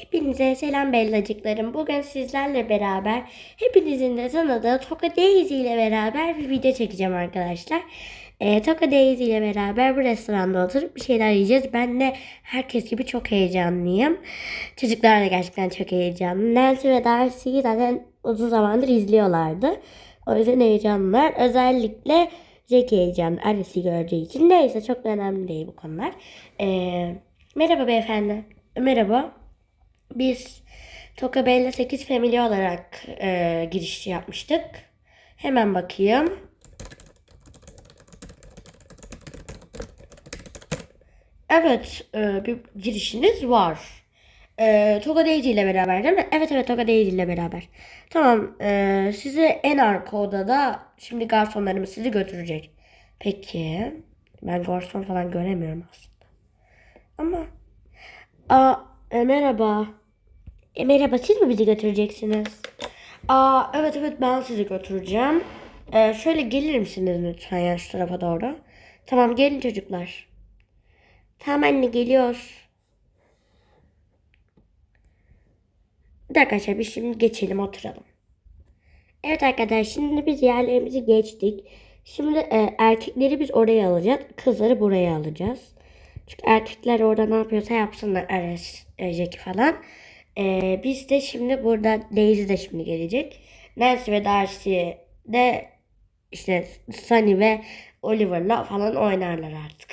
Hepinize selam bellacıklarım. Bugün sizlerle beraber hepinizin de tanıdığı Toka Daisy ile beraber bir video çekeceğim arkadaşlar. Ee, Toka Daisy ile beraber bu restoranda oturup bir şeyler yiyeceğiz. Ben de herkes gibi çok heyecanlıyım. Çocuklar da gerçekten çok heyecanlı. Nancy ve Darcy'yi zaten uzun zamandır izliyorlardı. O yüzden heyecanlılar. Özellikle Jack heyecanlı. Alice'i göreceği için. Neyse çok önemli değil bu konular. Ee, merhaba beyefendi. Merhaba. Biz Toka Bella 8 Family olarak e, giriş yapmıştık. Hemen bakayım. Evet, e, bir girişiniz var. E, Toga Daisy ile beraber değil mi? Evet evet Toga Daisy ile beraber. Tamam, e, sizi en arka odada şimdi garsonlarımız sizi götürecek. Peki, ben garson falan göremiyorum aslında. Ama, aa, e, merhaba. E, merhaba, siz mi bizi götüreceksiniz? Aa, evet evet ben sizi götüreceğim. E, şöyle gelir misiniz lütfen ya şu tarafa doğru? Tamam gelin çocuklar. Tamam anne geliyoruz. Bir dakika arkadaşlar şimdi geçelim oturalım. Evet arkadaşlar şimdi biz yerlerimizi geçtik. Şimdi e, erkekleri biz oraya alacağız. Kızları buraya alacağız. Çünkü erkekler orada ne yapıyorsa yapsınlar. Ares, e, Jackie falan. E, biz de şimdi burada Daisy de şimdi gelecek. Nancy ve Darcy de işte Sunny ve Oliver'la falan oynarlar artık.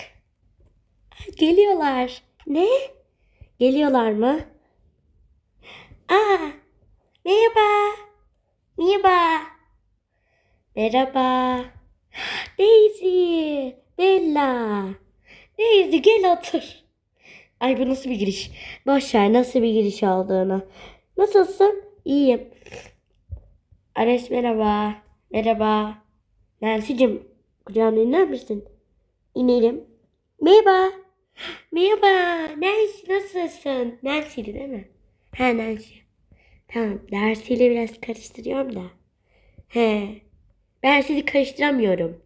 Geliyorlar. Ne? Geliyorlar mı? Aa, merhaba. Merhaba. Merhaba. Daisy. Bella. Daisy gel otur. Ay bu nasıl bir giriş? Boş ver nasıl bir giriş olduğunu. Nasılsın? İyiyim. Ares merhaba. Merhaba. Nancy'cim kucağına iner misin? İnelim. Merhaba. Merhaba. Nancy nasılsın? Nancy'di değil mi? Ha Nancy. Tamam. Dersiyle biraz karıştırıyorum da. He. Ben sizi karıştıramıyorum.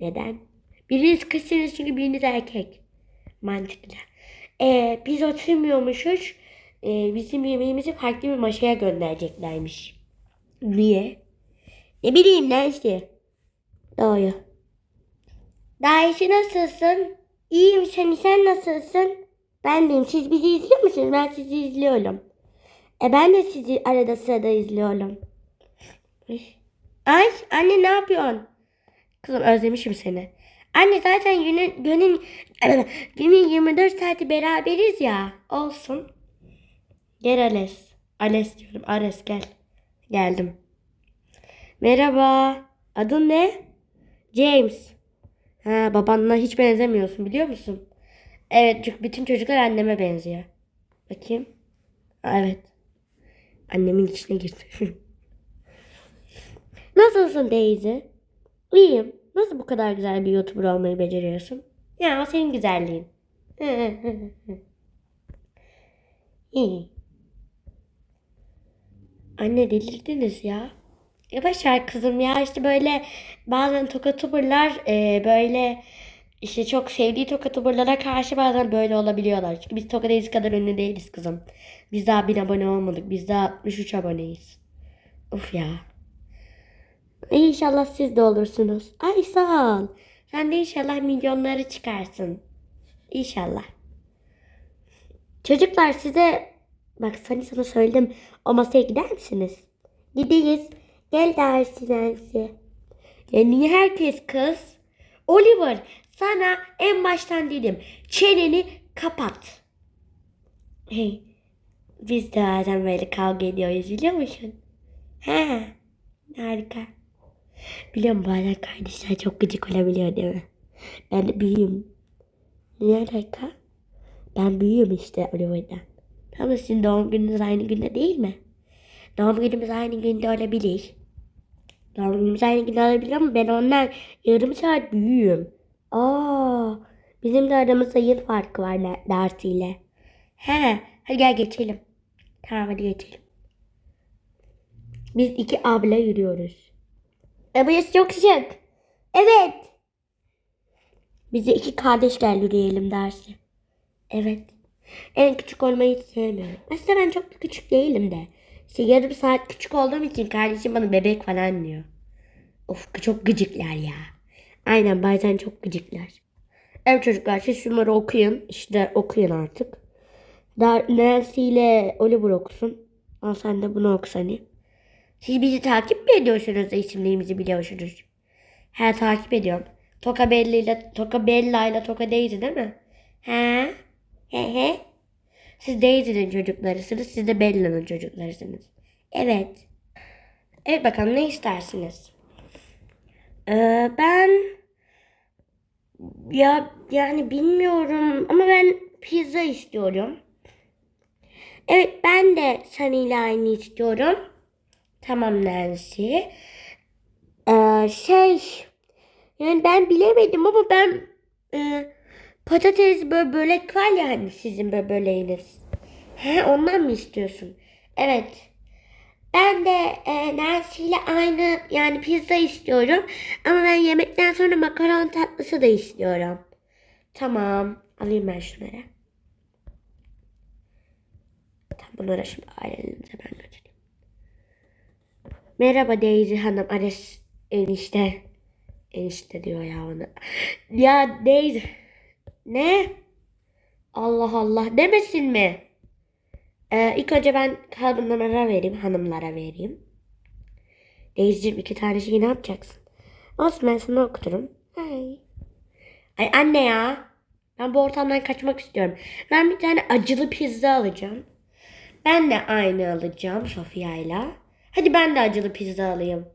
Neden? Biriniz kızsınız çünkü biriniz erkek. Mantıklı. Ee, biz oturmuyormuşuz. Ee, bizim yemeğimizi farklı bir masaya göndereceklermiş. Niye? Ne bileyim Nancy. Doğru. Daişi nasılsın? İyiyim sen, sen nasılsın? Ben deyim. Siz bizi izliyor musunuz? Ben sizi izliyorum. E ben de sizi arada sırada izliyorum. Ay anne ne yapıyorsun? Kızım özlemişim seni. Anne zaten günün, günün, günün 24 saati beraberiz ya. Olsun. Gel Ales. Ales diyorum. Ares gel. Geldim. Merhaba. Adın ne? James. Ha, babanla hiç benzemiyorsun biliyor musun? Evet çünkü bütün çocuklar anneme benziyor. Bakayım. Evet. Annemin içine girdi. Nasılsın Daisy? İyiyim. Nasıl bu kadar güzel bir YouTuber olmayı beceriyorsun? Ya o senin güzelliğin. İyi. Anne delirdiniz ya. Yavaş ver kızım ya işte böyle bazen tokatuberlar e, böyle işte çok sevdiği tokatuberlara karşı bazen böyle olabiliyorlar. Çünkü biz Tokadayız kadar ünlü değiliz kızım. Biz daha 1000 abone olmadık. Biz daha 63 aboneyiz. Uf ya. İnşallah siz de olursunuz. Ay sağ ol. Sen de inşallah milyonları çıkarsın. İnşallah. Çocuklar size bak hani sana söyledim o masaya gider misiniz? Gideyiz. Gel dersin Nancy. Ya niye herkes kız? Oliver sana en baştan dedim. Çeneni kapat. Hey. Biz de bazen böyle kavga ediyoruz biliyor musun? He. Harika. Biliyorum bazen kardeşler çok gıcık olabiliyor değil mi? Ben de büyüğüm. Ne alaka? Ben büyüğüm işte Oliver'dan. Ama sizin doğum gününüz aynı günde değil mi? Doğum günümüz aynı günde olabilir. Doğum günümüz aynı günde olabilir ama ben ondan yarım saat büyüğüm. Aa, bizim de aramızda yıl farkı var der- dersiyle. He, hadi gel geçelim. Tamam hadi geçelim. Biz iki abla yürüyoruz. E çok sıcak. Evet. Bize iki kardeş gel yürüyelim dersi. Evet. En küçük olmayı sevmiyorum. Aslında ben çok da küçük değilim de. İşte yarım saat küçük olduğum için kardeşim bana bebek falan diyor. Of çok gıcıklar ya. Aynen bazen çok gıcıklar. Evet çocuklar siz şunları okuyun. İşte okuyun artık. Nancy ile Oliver okusun. Al sen de bunu oku hani. Siz bizi takip mi ediyorsunuz da isimlerimizi biliyorsunuz? He takip ediyorum. Toka Bella ile Toka Bella ile Toka Daisy değil mi? He? He he. Siz Daisy'nin çocuklarısınız. Siz de Bella'nın çocuklarısınız. Evet. Evet bakalım ne istersiniz? Ee, ben ya yani bilmiyorum ama ben pizza istiyorum. Evet ben de Sunny ile aynı istiyorum. Tamam Nancy. Ee, şey yani ben bilemedim ama ben e, patates böyle börek var ya hani sizin böyle böreğiniz. He ondan mı istiyorsun? Evet. Ben de e, Nancy ile aynı yani pizza istiyorum. Ama ben yemekten sonra makaron tatlısı da istiyorum. Tamam. Alayım ben şunları. Tamam bunları şimdi ailenize ben götüreyim. Merhaba Daisy Hanım. Ares enişte. Enişte diyor ya bana. Ya Daisy. Ne? Allah Allah demesin mi? Ee, ilk önce ben kadınlara vereyim, hanımlara vereyim. Daisy'cim iki tane şey ne yapacaksın? Olsun ben sana okuturum. Ay. Ay anne ya. Ben bu ortamdan kaçmak istiyorum. Ben bir tane acılı pizza alacağım. Ben de aynı alacağım Sofya'yla. Hadi ben de acılı pizza alayım.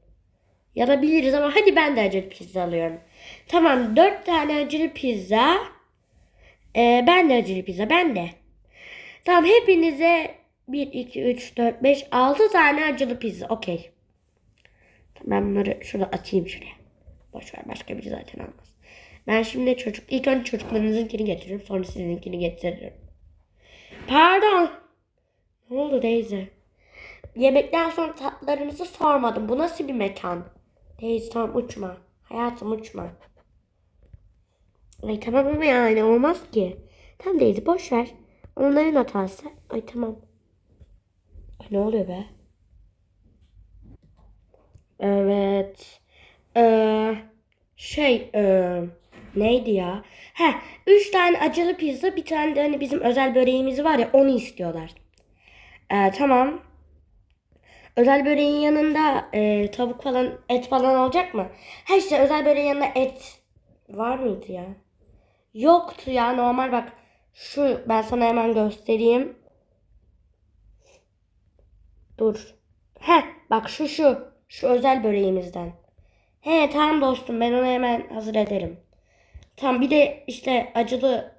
Yapabiliriz ama hadi ben de acılı pizza alıyorum. Tamam dört tane acılı pizza. Ee, ben de acılı pizza ben de. Tamam hepinize 1, 2, 3, 4, 5, 6 tane acılı pizza. Okey. Ben bunları şurada atayım şuraya. Boş ver başka biri zaten almaz. Ben şimdi çocuk ilk önce çocuklarınızınkini getiririm sonra sizinkini getiririm. Pardon. Ne oldu Daisy? Yemekten sonra tatlarınızı sormadım. Bu nasıl bir mekan? Daisy tamam uçma. Hayatım uçma. Ay tamam ama yani olmaz ki. Tamam Daisy boş ver. Onların hatası. Ay tamam. Ay, ne oluyor be? Evet. Ee, şey ee, neydi ya? He, üç tane acılı pizza, bir tane de hani bizim özel böreğimiz var ya onu istiyorlar. Ee, tamam. Özel böreğin yanında ee, tavuk falan, et falan olacak mı? Ha işte özel böreğin yanında et var mıydı ya? Yoktu ya normal bak. Şu ben sana hemen göstereyim. Dur. He bak şu şu. Şu özel böreğimizden. He tamam dostum ben onu hemen hazır ederim. Tamam bir de işte acılı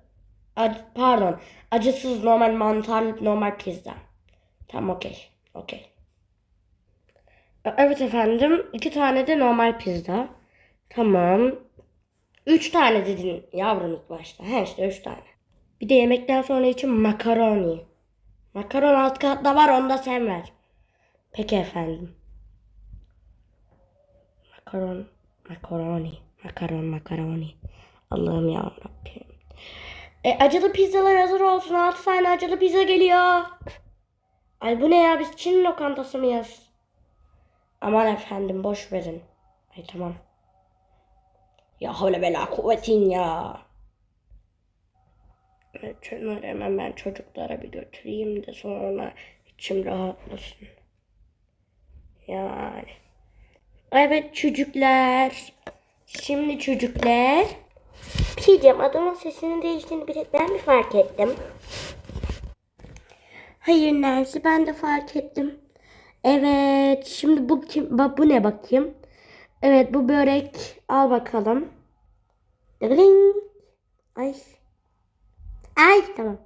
ac- pardon acısız normal mantarlı normal pizza. Tamam okey. Okey. Evet efendim. iki tane de normal pizza. Tamam. Üç tane dedin yavrum ilk başta. He işte üç tane. Bir de yemekten sonra için makaroni. Makaron alt katta var onu da sen ver. Peki efendim. Makaron, makaroni, makaron, makaroni. Allah'ım ya Rabbim. E, acılı pizzalar hazır olsun. 6 tane acılı pizza geliyor. Ay bu ne ya biz Çin lokantası mıyız? Aman efendim boş verin. Ay tamam. Ya havle bela kuvvetin ya. Evet, hemen ben çocuklara bir götüreyim de sonra içim rahatlasın. Yani. Evet çocuklar. Şimdi çocuklar. Bir şey diyeceğim. Adamın sesinin değiştiğini bir ben mi fark ettim? Hayır Nancy ben de fark ettim. Evet şimdi bu kim? Bak bu ne bakayım? Evet bu börek. Al bakalım. Ding. Ay. Ay tamam.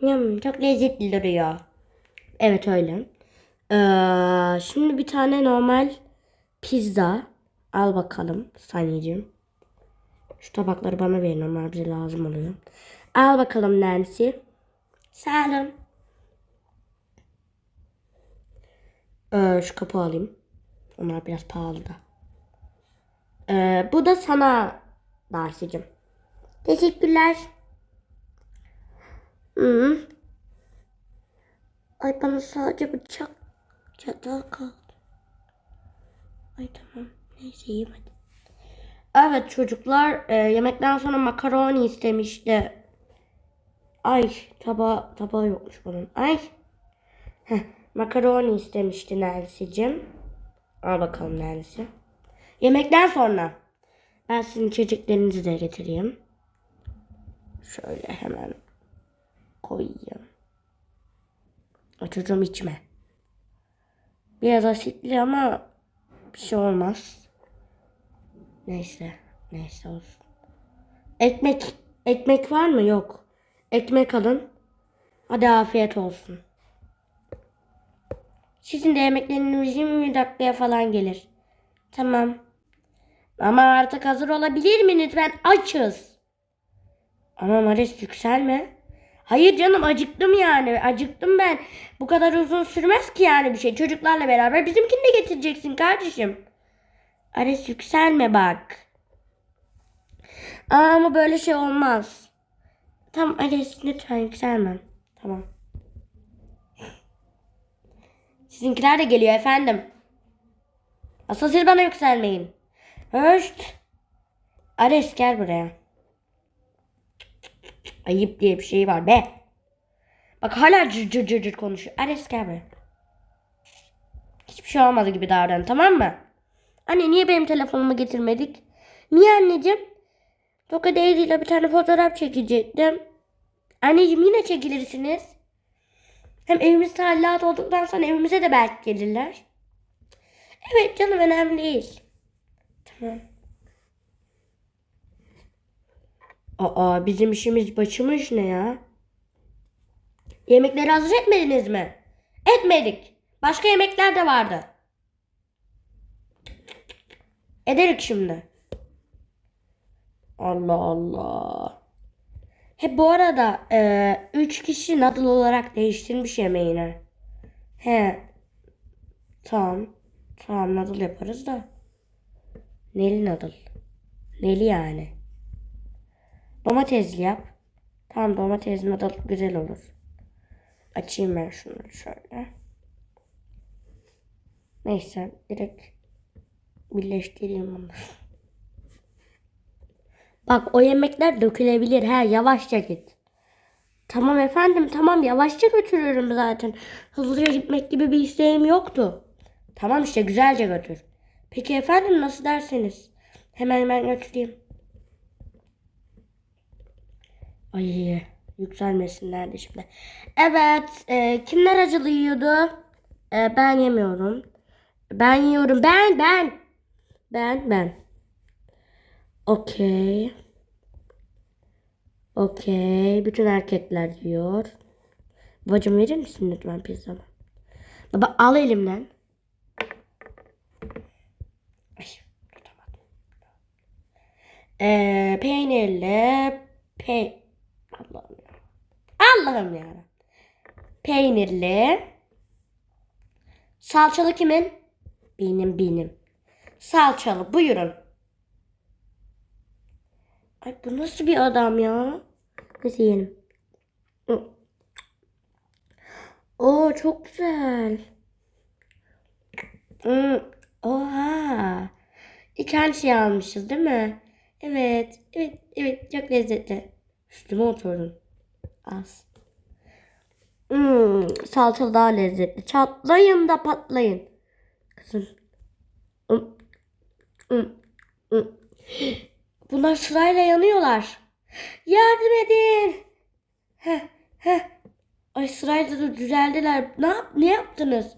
Yum, çok lezzetli duruyor. Evet öyle. Ee, şimdi bir tane normal pizza. Al bakalım Sanyicim. Şu tabakları bana verin onlar bize lazım oluyor. Al bakalım Nancy. Sağ olun. Ee, şu kapı alayım. Onlar biraz pahalı da. Ee, bu da sana Darcy'cim. Teşekkürler. Hı. Ay bana sadece bıçak çatal kaldı. Ay tamam. Neyse hadi. Evet çocuklar e, yemekten sonra makaroni istemişti. Ay taba tabağı yokmuş bunun. Ay. Heh, makaroni istemişti Nersicim. Al bakalım Nersi. Yemekten sonra. Ben sizin içeceklerinizi de getireyim. Şöyle hemen koyayım. Çocuğum içme. Biraz asitli ama bir şey olmaz. Neyse. Neyse olsun. Ekmek. Ekmek var mı? Yok. Ekmek alın. Hadi afiyet olsun. Sizin de yemekleriniz 20 dakikaya falan gelir. Tamam. Ama artık hazır olabilir mi lütfen? Açız. Ama Maris yükselme. Hayır canım acıktım yani. Acıktım ben. Bu kadar uzun sürmez ki yani bir şey. Çocuklarla beraber bizimkini de getireceksin kardeşim. Ares yükselme bak. Ama böyle şey olmaz. Tamam Ares lütfen yükselmem. Tamam. Sizinkiler de geliyor efendim. Asıl siz bana yükselmeyin. Höşt. Ares gel buraya. Ayıp diye bir şey var be. Bak hala cır cır cır cır konuşuyor. Ares gel buraya. Hiçbir şey olmadı gibi davran tamam mı? Anne niye benim telefonumu getirmedik? Niye anneciğim? Toka Daisy ile bir tane fotoğraf çekecektim. Anneciğim yine çekilirsiniz. Hem evimiz tadilat olduktan sonra evimize de belki gelirler. Evet canım önemli değil. Tamam. Aa bizim işimiz başımış ne ya? Yemekleri hazır etmediniz mi? Etmedik. Başka yemekler de vardı. Ederik şimdi. Allah Allah. He bu arada e, üç kişi nadıl olarak değiştirmiş yemeğini. He. Tamam. Tamam nadıl yaparız da. Neli nadıl. Neli yani. Domatesli yap. Tamam domatesli nadıl güzel olur. Açayım ben şunu şöyle. Neyse direkt birleştireyim bunu. Bak o yemekler dökülebilir. He yavaşça git. Tamam efendim tamam yavaşça götürüyorum zaten. Hızlıca gitmek gibi bir isteğim yoktu. Tamam işte güzelce götür. Peki efendim nasıl derseniz. Hemen hemen götüreyim. Ay yükselmesinler de şimdi. Evet e, kimler acılı yiyordu? E, ben yemiyorum. Ben yiyorum. Ben ben. Ben ben. Okey. Okey. Bütün erkekler yiyor. Babacım verir misin lütfen pizzamı? Baba al elimden. Ee, peynirli pe Allah'ım ya. Allah'ım ya. Peynirli. Salçalı kimin? Benim benim. Salçalı buyurun. Ay bu nasıl bir adam ya? Neyse yiyelim. Oo çok güzel. Oha. İki aynı şey almışız değil mi? Evet. Evet. Evet. Çok lezzetli. Üstüme oturdun. Az. Hmm, salçalı daha lezzetli. Çatlayın da patlayın. Kızım. Hmm. Hmm. Hmm. Bunlar sırayla yanıyorlar. Yardım edin. Heh, heh. Ay sırayla da düzeldiler. Ne yap ne yaptınız?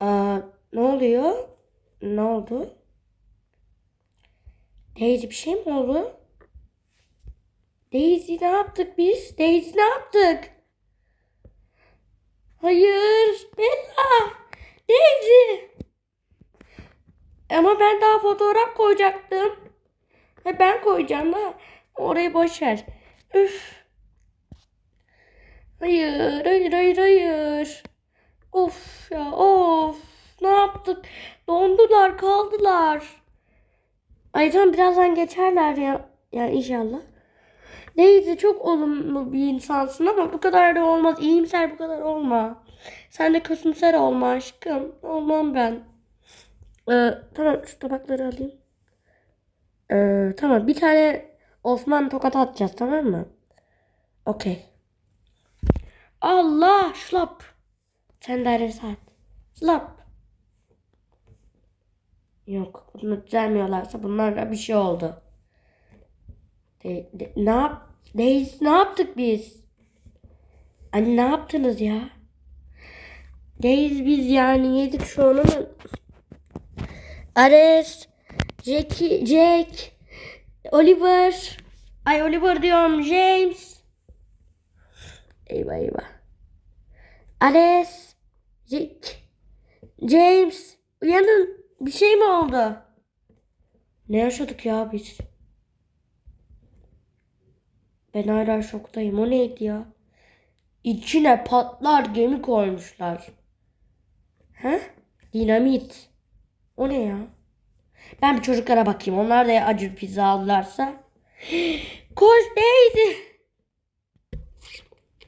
Aa, ne oluyor? Ne oldu? Daisy bir şey mi oldu? Daisy ne yaptık biz? Daisy ne yaptık? Hayır. Bella. Daisy. Ama ben daha fotoğraf koyacaktım. Ha, ben koyacağım da orayı boş ver. Üf. Hayır, hayır, hayır, hayır. Of ya, of. Ne yaptık? Dondular, kaldılar. Ay tamam birazdan geçerler ya. Ya inşallah. Daisy çok olumlu bir insansın ama bu kadar da olmaz. İyimser bu kadar olma. Sen de kötümser olma aşkım. Olmam ben. Ee, tamam şu tabakları alayım. Ee, tamam bir tane Osman tokat atacağız tamam mı? Okey. Allah şlap. Sen de Ares at. Şlap. Yok bunu düzelmiyorlarsa bunlarla bir şey oldu. De, de- ne yap? Deyiz, ne yaptık biz? Anne ne yaptınız ya? Deyiz biz yani yedik şu an ama. Ares, Jackie, Jack, Oliver. Ay Oliver diyorum James. Eyvah eyvah. Ares, Jack, James. Uyanın. Bir şey mi oldu? Ne yaşadık ya biz? Ben hala şoktayım. O neydi ya? İçine patlar gemi koymuşlar. He? Dinamit. O ne ya? Ben bir çocuklara bakayım. Onlar da acı pizza aldılarsa. Koş Daisy.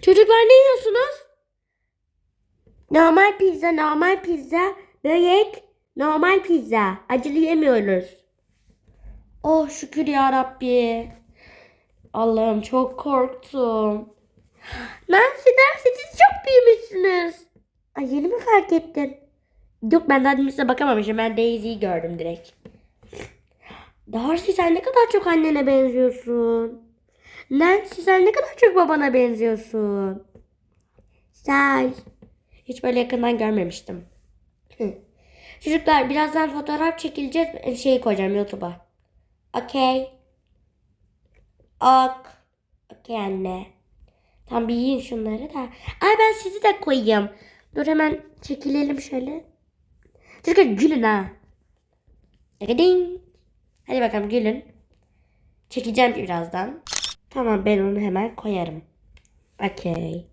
Çocuklar ne yiyorsunuz? Normal pizza, normal pizza. Börek, normal pizza. Acılı yemiyoruz. Oh şükür ya Rabbi. Allah'ım çok korktum. Nancy, Nancy siz çok büyümüşsünüz. Ay yeni mi fark ettin? Yok ben daha size bakamamışım. Ben Daisy'yi gördüm direkt. Darcy sen ne kadar çok annene benziyorsun. Nancy sen ne kadar çok babana benziyorsun. Say. Hiç böyle yakından görmemiştim. Çocuklar birazdan fotoğraf çekileceğiz. Şeyi koyacağım YouTube'a. Okey. Ok. Okey anne. Tam bir yiyin şunları da. Ay ben sizi de koyayım. Dur hemen çekilelim şöyle. Çocuklar gülün ha. Ding. Hadi bakalım gülün. Çekeceğim birazdan. Tamam ben onu hemen koyarım. Okey.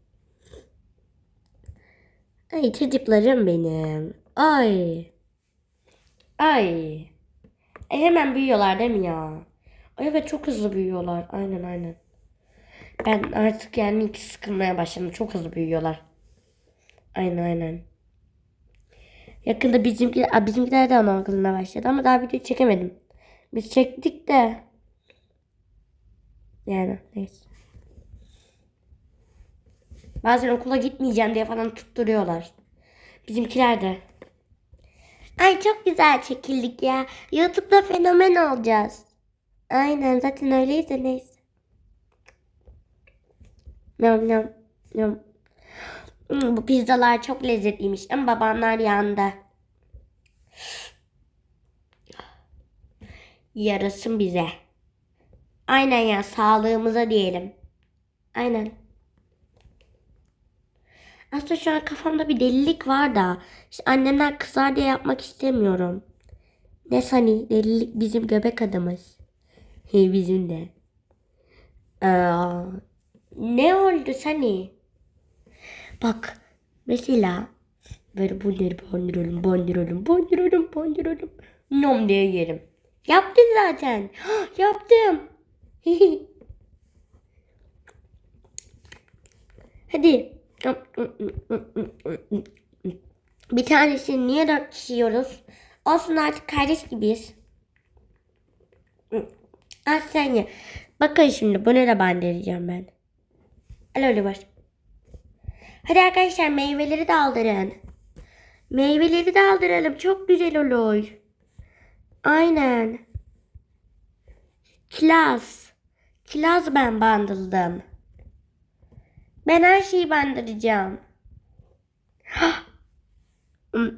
Ay çocuklarım benim. Ay. Ay. E hemen büyüyorlar değil mi ya? Ay evet çok hızlı büyüyorlar. Aynen aynen. Ben artık yani sıkılmaya başladım. Çok hızlı büyüyorlar. Aynen aynen. Yakında bizimkiler, Aa, bizimkiler de anaokuluna başladı ama daha video çekemedim. Biz çektik de. Yani neyse. Bazen okula gitmeyeceğim diye falan tutturuyorlar. Bizimkiler de. Ay çok güzel çekildik ya. YouTube'da fenomen olacağız. Aynen zaten öyleyiz de neyse. Yum yum yum. Hmm, bu pizzalar çok lezzetliymiş ama babamlar yandı. Yarasın bize. Aynen ya sağlığımıza diyelim. Aynen. Aslında şu an kafamda bir delilik var da işte annemler kızar diye yapmak istemiyorum. Ne sani delilik bizim göbek adımız. He bizim de. Aa, ne oldu sani? Bak mesela böyle bunları bandıralım bandıralım bandıralım bandıralım. Nom diye yerim. Yaptın zaten. Yaptım. Hadi. Bir tanesini niye dört kişi yiyoruz? Olsun artık kardeş gibiyiz. Az sen ye. Bakın şimdi bunu da bandıracağım ben. Al öyle var. Hadi arkadaşlar meyveleri de aldırın. Meyveleri de aldıralım. Çok güzel olur. Aynen. Kiraz. Kiraz ben bandırdım. Ben her şeyi bandıracağım. Hmm.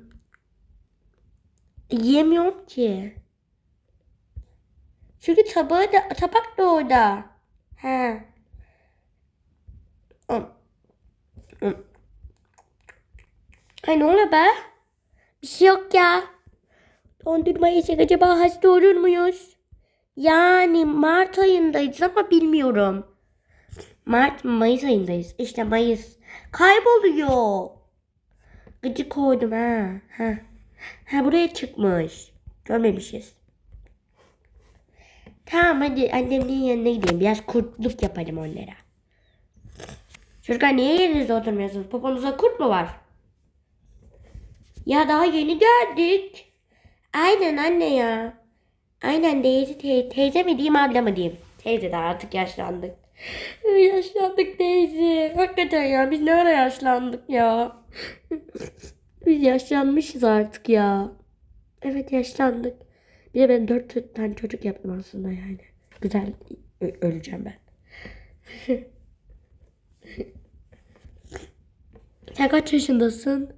Yiyemiyorum ki. Çünkü tabağı da, tabak da orada. He. Ay ne oluyor be? Bir şey yok ya. Dondurma yesek acaba hasta olur muyuz? Yani Mart ayındayız ama bilmiyorum. Mart Mayıs ayındayız. İşte Mayıs. Kayboluyor. Gıcık oldum ha. Ha. Ha buraya çıkmış. Görmemişiz. Tamam hadi annemin yanına gideyim. Biraz kurtluk yapalım onlara. Çocuklar niye yerinizde oturmuyorsunuz? Poponuzda kurt mu var? Ya daha yeni geldik. Aynen anne ya. Aynen teyze, te- teyze mi diyeyim abla mı diyeyim? Teyze de artık yaşlandık. Yaşlandık teyze. Hakikaten ya biz ne ara yaşlandık ya. biz yaşlanmışız artık ya. Evet yaşlandık. Bir de ben dört tane çocuk yaptım aslında yani. Güzel öleceğim ben. Sen kaç yaşındasın?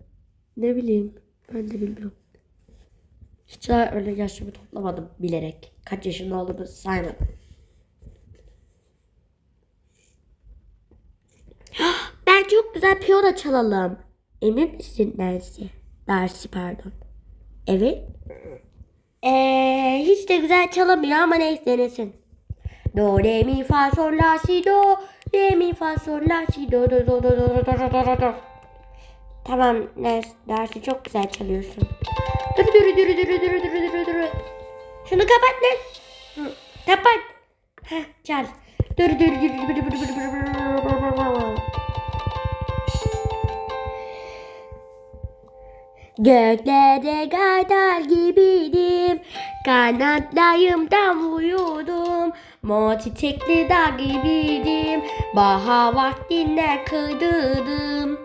Ne bileyim. Ben de bilmiyorum. Hiç daha öyle yaşımı toplamadım bilerek. Kaç yaşında olduğumu saymadım. Ben çok güzel piyano çalalım. Emin misin Nancy? Darcy pardon. Evet. Eee hiç de güzel çalamıyor ama neyse denesin. Do re mi fa sol la si do re mi fa sol la si do do do do do do do do do. Tamam Nes dersi çok güzel çalıyorsun. Dur dur dur dur dur dur dur dur dur. Şunu kapat lan. Hı, Kapat. Heh, çal. Dur dur dur dur dur dur dur. Göklere kadar gibiydim Kanatlarımdan vuruyordum Mor çiçekli dağ gibiydim Bahar vaktinde kırdırdım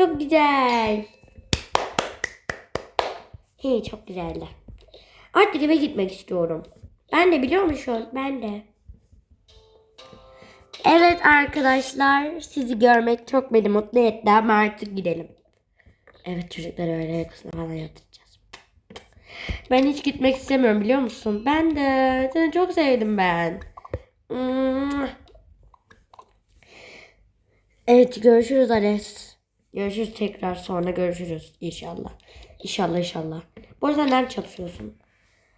Çok güzel Hey çok güzeldi Artık eve gitmek istiyorum Ben de biliyor musun? Ben de Evet arkadaşlar sizi görmek çok beni mutlu etti ama artık gidelim. Evet çocukları öyle uykusuna falan yatıracağız. Ben hiç gitmek istemiyorum biliyor musun? Ben de. Seni çok sevdim ben. Evet görüşürüz Ares. Görüşürüz tekrar sonra görüşürüz inşallah. İnşallah inşallah. Bu arada nerede çalışıyorsun?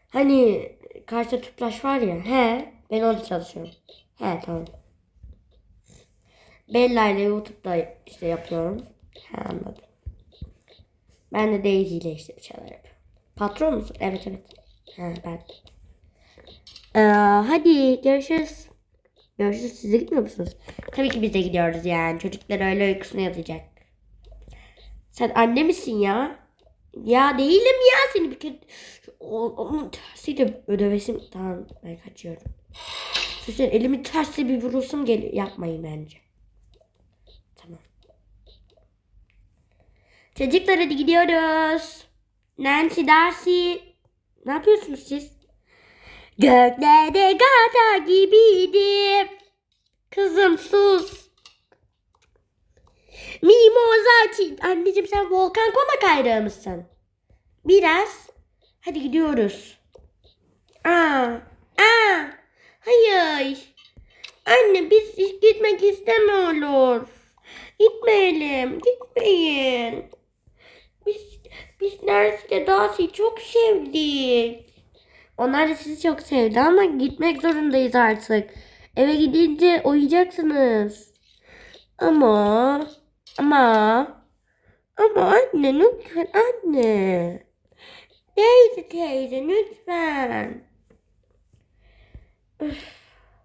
Hani karşıda tüpraş var ya. He ben orada çalışıyorum. He tamam. Bella ile YouTube'da işte yapıyorum. He anladım. Ben de Daisy ile işte bir şeyler yapıyorum. Patron musun? Evet evet. Ha, ben. Ee, hadi görüşürüz. Görüşürüz. Siz de gitmiyor musunuz? Tabii ki biz de gidiyoruz yani. Çocuklar öyle uykusuna yatacak. Sen anne misin ya? Ya değilim ya seni bir kere. Onun tersiyle ödevesim. Tamam ben kaçıyorum. Sizin elimi tersi bir vurulsun geliyor. Yapmayın bence. Tamam. Çocuklar hadi gidiyoruz. Nancy, Darcy. Ne yapıyorsunuz siz? Göklerde gata gibiydim. Kızım sus. Mimoza Anneciğim sen volkan koma kayrağı mısın? Biraz. Hadi gidiyoruz. Aa, aa, hayır. Anne biz gitmek istemiyoruz. Gitmeyelim, gitmeyin. Biz, biz Nersi'yle Darcy'yi çok sevdik. Onlar da sizi çok sevdi ama gitmek zorundayız artık. Eve gidince uyuyacaksınız. Ama, ama, ama anne lütfen anne. Teyze teyze lütfen. Üf,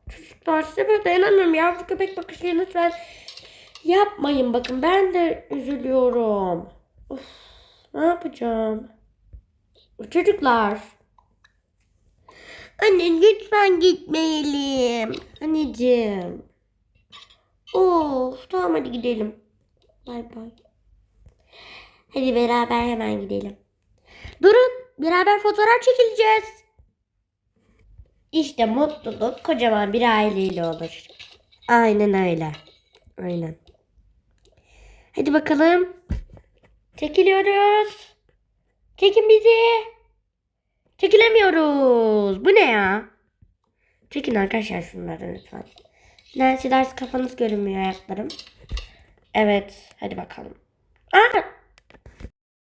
çocuklar size böyle dayanamıyorum. Yavru köpek bakışı lütfen yapmayın. Bakın ben de üzülüyorum. Of, ne yapacağım? Çocuklar. Anne lütfen gitmeyelim. Anneciğim. Of tamam hadi gidelim. Bay bay. Hadi beraber hemen gidelim. Durun beraber fotoğraf çekileceğiz. İşte mutluluk kocaman bir aileyle olur. Aynen öyle. Aynen. Hadi bakalım. Çekiliyoruz. Çekin bizi. Çekilemiyoruz. Bu ne ya? Çekin arkadaşlar şunları lütfen. Nancy ders kafanız görünmüyor ayaklarım. Evet. Hadi bakalım. Aa,